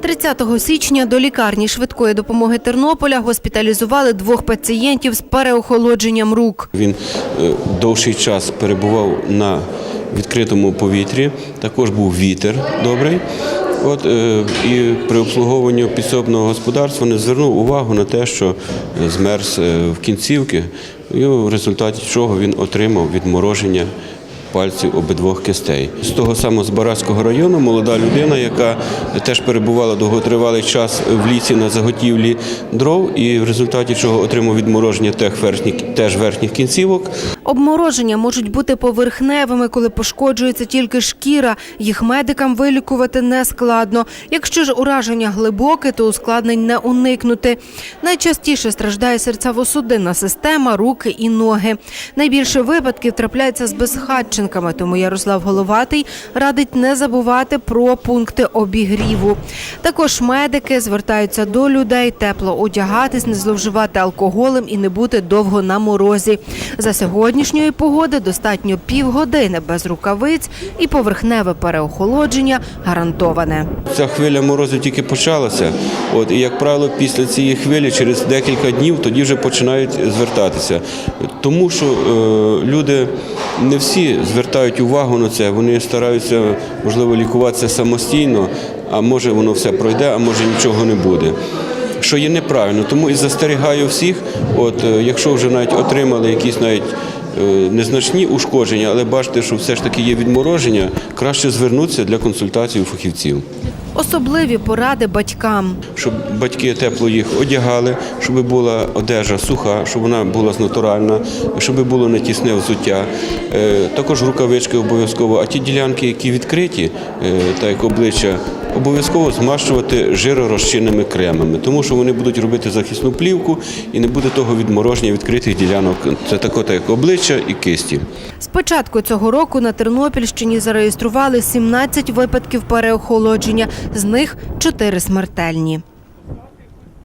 30 січня до лікарні швидкої допомоги Тернополя госпіталізували двох пацієнтів з переохолодженням рук. Він е, довший час перебував на відкритому повітрі, також був вітер добрий. От, е, і при обслуговуванні підсобного господарства не звернув увагу на те, що е, змерз в кінцівки, і в результаті чого він отримав відмороження пальців обидвох кистей. З того самого Збаразького району молода людина, яка теж перебувала довготривалий час в лісі на заготівлі дров, і в результаті чого отримав відмороження теж верхніх кінцівок. Обмороження можуть бути поверхневими, коли пошкоджується тільки шкіра. Їх медикам вилікувати не складно. Якщо ж ураження глибоке, то ускладнень не уникнути. Найчастіше страждає серцево-судинна система, руки і ноги. Найбільше випадків трапляється з безхатченками, тому Ярослав Головатий радить не забувати про пункти обігріву. Також медики звертаються до людей тепло одягатись, не зловживати алкоголем і не бути довго на морозі. За сьогоднішньої погоди достатньо півгодини без рукавиць і поверхневе переохолодження гарантоване. Ця хвиля морозу тільки почалася. От, і, як правило, після цієї хвилі, через декілька днів, тоді вже починають звертатися. Тому що е, люди не всі звертають увагу на це, вони стараються, можливо, лікуватися самостійно, а може воно все пройде, а може нічого не буде. Що є неправильно, тому і застерігаю всіх, от е, якщо вже навіть отримали якісь навіть незначні ушкодження, але бачите, що все ж таки є відмороження, краще звернутися для консультації у фахівців. Особливі поради батькам. Щоб батьки тепло їх одягали, щоб була одежа суха, щоб вона була натуральна, щоб було не тісне взуття. Е, Також рукавички обов'язково, а ті ділянки, які відкриті, е, так як обличчя, обов'язково змащувати жиророзчинними кремами, тому що вони будуть робити захисну плівку і не буде того відмороження відкритих ділянок. Це тако, так як обличчя і кисті. З початку цього року на Тернопільщині зареєстрували 17 випадків переохолодження, з них чотири смертельні.